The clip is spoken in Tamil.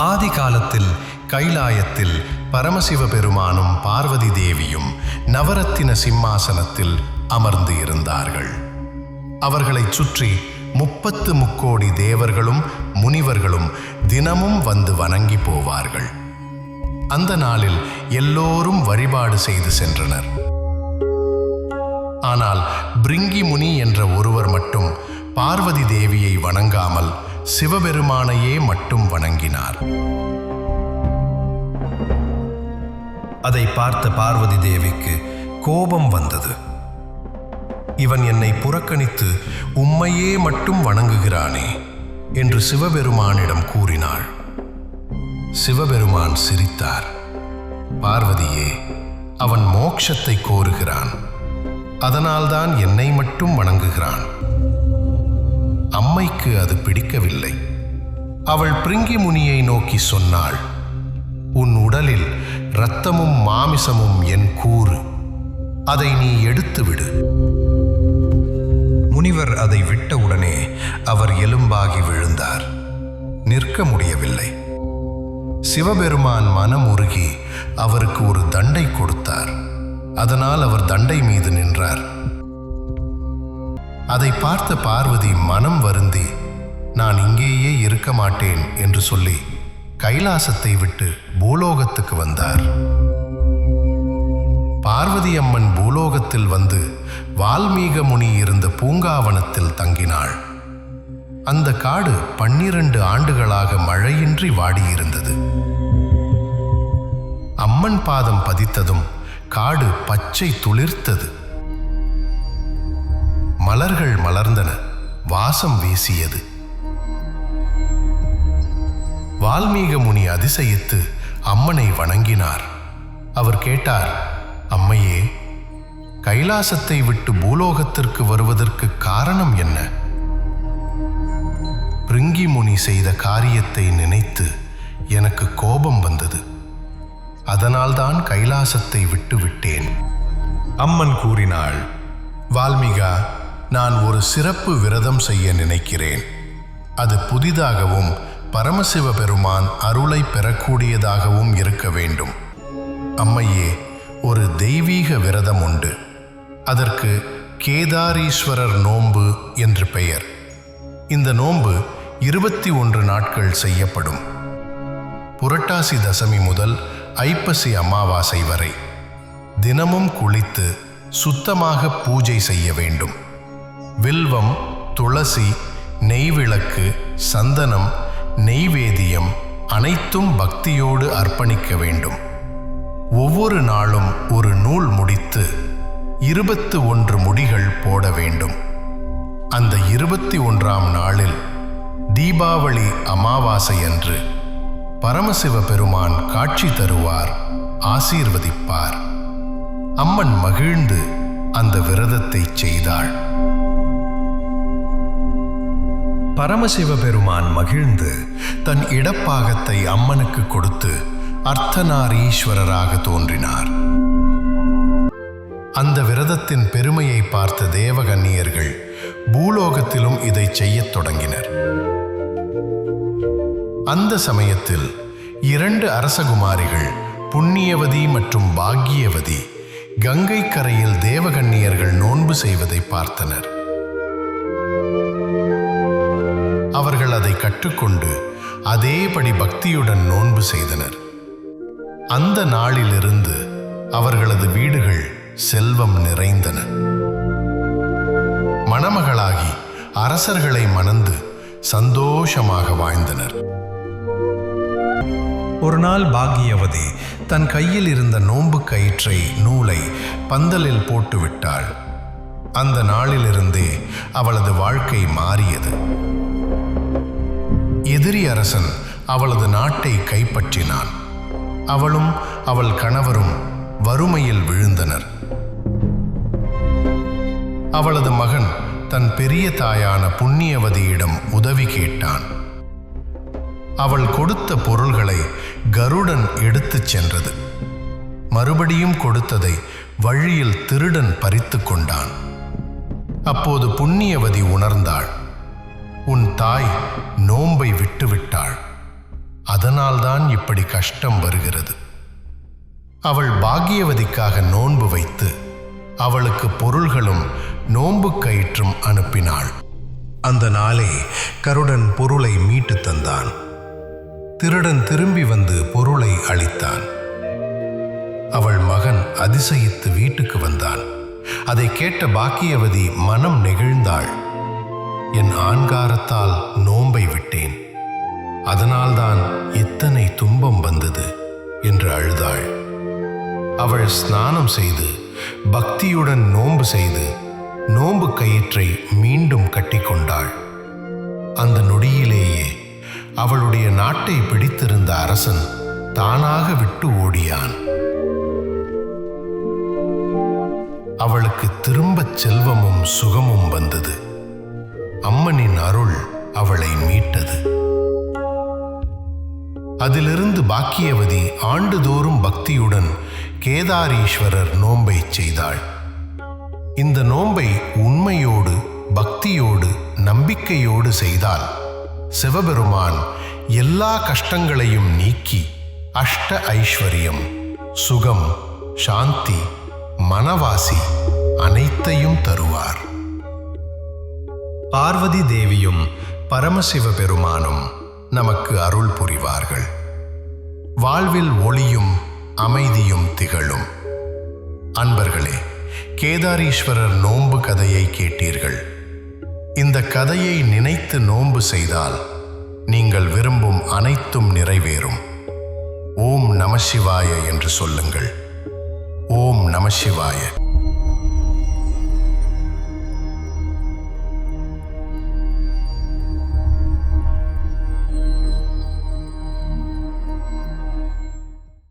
ஆதி காலத்தில் கைலாயத்தில் பரமசிவ பெருமானும் பார்வதி தேவியும் நவரத்தின சிம்மாசனத்தில் அமர்ந்து இருந்தார்கள். அவர்களைச் சுற்றி முப்பத்து முக்கோடி தேவர்களும் முனிவர்களும் தினமும் வந்து வணங்கி போவார்கள். அந்த நாளில் எல்லோரும் வழிபாடு செய்து சென்றனர். ஆனால் பிரிங்கி முனி என்ற ஒருவர் மட்டும் பார்வதி தேவியை வணங்காமல் சிவபெருமானையே மட்டும் வணங்கினார். அதை பார்த்த பார்வதி தேவிக்கு கோபம் வந்தது. இவன் என்னை புறக்கணித்து உம்மையே மட்டும் வணங்குகிறானே என்று சிவபெருமானிடம் கூறினாள். சிவபெருமான் சிரித்தார். பார்வதியே அவன் மோட்சத்தை கோருகிறான். அதனால்தான் என்னை மட்டும் வணங்குகிறான். அம்மைக்கு அது பிடிக்கவில்லை. அவள் பிரிங்கி முனியை நோக்கி சொன்னாள் உன் உடலில் இரத்தமும் மாமிசமும் என் கூறு. அதை நீ எடுத்துவிடு முனிவர் அதை விட்டவுடனே அவர் எலும்பாகி விழுந்தார். நிற்க முடியவில்லை. சிவபெருமான் மனம் உருகி அவருக்கு ஒரு தண்டை கொடுத்தார். அதனால் அவர் தண்டை மீது நின்றார். அதை பார்த்த பார்வதி மனம் வருந்தி நான் இங்கேயே இருக்க மாட்டேன் என்று சொல்லி கைலாசத்தை விட்டு பூலோகத்துக்கு வந்தார். பார்வதி அம்மன் பூலோகத்தில் வந்து வால்மீக முனி இருந்த பூங்காவனத்தில் தங்கினாள். அந்த காடு பன்னிரண்டு ஆண்டுகளாக மழையின்றி வாடியிருந்தது. அம்மன் பாதம் பதித்ததும் காடு பச்சை துளிர்த்தது. மலர்கள் மலர்ந்தன. வாசம் வீசியது. வால்மீக முனி அதிசயித்து அம்மனை வணங்கினார். அவர் கேட்டார் அம்மையே கைலாசத்தை விட்டு பூலோகத்திற்கு வருவதற்கு காரணம் என்ன? பிருங்கி முனி செய்த காரியத்தை நினைத்து எனக்கு கோபம் வந்தது. அதனால்தான் கைலாசத்தை விட்டு விட்டேன். அம்மன் கூறினாள் வால்மீகா நான் ஒரு சிறப்பு விரதம் செய்ய நினைக்கிறேன். அது புதிதாகவும் பரமசிவ பெருமான் அருளை பெறக்கூடியதாகவும் இருக்க வேண்டும். அம்மையே ஒரு தெய்வீக விரதம் உண்டு. அதற்கு கேதாரீஸ்வரர் நோன்பு என்று பெயர். இந்த நோன்பு இருபத்தி ஒன்று நாட்கள் செய்யப்படும். புரட்டாசி தசமி முதல் ஐப்பசி அமாவாசை வரை தினமும் குளித்து சுத்தமாக பூஜை செய்ய வேண்டும். வில்வம் துளசி நெய்விளக்கு சந்தனம் நெய்வேதியம் அனைத்தும் பக்தியோடு அர்ப்பணிக்க வேண்டும். ஒவ்வொரு நாளும் ஒரு நூல் முடித்து இருபத்து ஒன்று முடிகள் போட வேண்டும். அந்த இருபத்தி ஒன்றாம் நாளில் தீபாவளி அமாவாசை அன்று பரமசிவ பெருமான் காட்சி தருவார் ஆசீர்வதிப்பார். அம்மன் மகிழ்ந்து அந்த விரதத்தை செய்தாள். பரமசிவ பெருமான் மகிழ்ந்து தன் இடப்பாகத்தை அம்மனுக்கு கொடுத்து அர்த்தநாரீஸ்வரராக தோன்றினார். அந்த விரதத்தின் பெருமையை பார்த்த தேவகன்னியர்கள் பூலோகத்திலும் இதை செய்யத் தொடங்கினர். அந்த சமயத்தில் இரண்டு அரசகுமாரிகள் புண்ணியவதி மற்றும் பாக்கியவதி கங்கை கரையில் தேவகன்னியர்கள் நோன்பு செய்வதை பார்த்தனர். அவர்கள் அதை கற்றுக்கொண்டு அதேபடி பக்தியுடன் நோன்பு செய்தனர். அந்த நாளிலிருந்து அவர்களது வீடுகள் செல்வம் நிறைந்தன. மணமகளாகி அரசர்களை மணந்து சந்தோஷமாக வாழ்ந்தனர். ஒரு நாள் பாக்கியவதி தன் கையில் இருந்த நோன்பு கயிற்றை நூலை பந்தலில் போட்டுவிட்டாள். அந்த நாளிலிருந்தே அவளது வாழ்க்கை மாறியது. எதிரி அரசன் அவளது நாட்டை கைப்பற்றினான். அவளும் அவள் கணவரும் வறுமையில் விழுந்தனர். அவளது மகன் தன் பெரிய தாயான புண்ணியவதியிடம் உதவி கேட்டான். அவள் கொடுத்த பொருள்களை கருடன் எடுத்துச் சென்றது. மறுபடியும் கொடுத்ததை வழியில் திருடன் பறித்து கொண்டான். அப்போது புண்ணியவதி உணர்ந்தாள். உன் தாய் நோன்பை விட்டுவிட்டாள். அதனால்தான் இப்படி கஷ்டம் வருகிறது. அவள் பாகியவதிக்காக நோன்பு வைத்து அவளுக்கு பொருள்களும் நோன்பு கயிற்றும் அனுப்பினாள். அந்த நாளே கருடன் பொருளை மீட்டு தந்தான். திருடன் திரும்பி வந்து பொருளை அளித்தான். அவள் மகன் அதிசயித்து வீட்டுக்கு வந்தான். அதை கேட்ட பாக்கியவதி மனம் நெகிழ்ந்தாள். என் ஆண்காரத்தால் நோம்பை விட்டேன். அதனால்தான் இத்தனை துன்பம் வந்தது என்று அழுதாள். அவள் ஸ்நானம் செய்து பக்தியுடன் நோன்பு செய்து நோன்பு கயிற்றை மீண்டும் கட்டிக்கொண்டாள் அந்த நொடியிலேயே அவளுடைய நாட்டை பிடித்திருந்த அரசன் தானாக விட்டு ஓடியான். அவளுக்கு திரும்பச் செல்வமும் சுகமும் வந்தது. அம்மனின் அருள் அவளை மீட்டது. அதிலிருந்து பாக்கியவதி ஆண்டுதோறும் பக்தியுடன் கேதாரீஸ்வரர் நோன்பை செய்தாள். இந்த நோன்பை உண்மையோடு பக்தியோடு நம்பிக்கையோடு செய்தால் சிவபெருமான் எல்லா கஷ்டங்களையும் நீக்கி அஷ்ட ஐஸ்வர்யம் சுகம் சாந்தி மனவாசி அனைத்தையும் தருவார். பார்வதி தேவியும் பரமசிவ பெருமானும் நமக்கு அருள் புரிவார்கள். வாழ்வில் ஒளியும் அமைதியும் திகழும். அன்பர்களே கேதாரீஸ்வரர் நோன்பு கதையை கேட்டீர்கள். இந்த கதையை நினைத்து நோன்பு செய்தால் நீங்கள் விரும்பும் அனைத்தும் நிறைவேறும். ஓம் நமசிவாய என்று சொல்லுங்கள். ஓம் நமசிவாய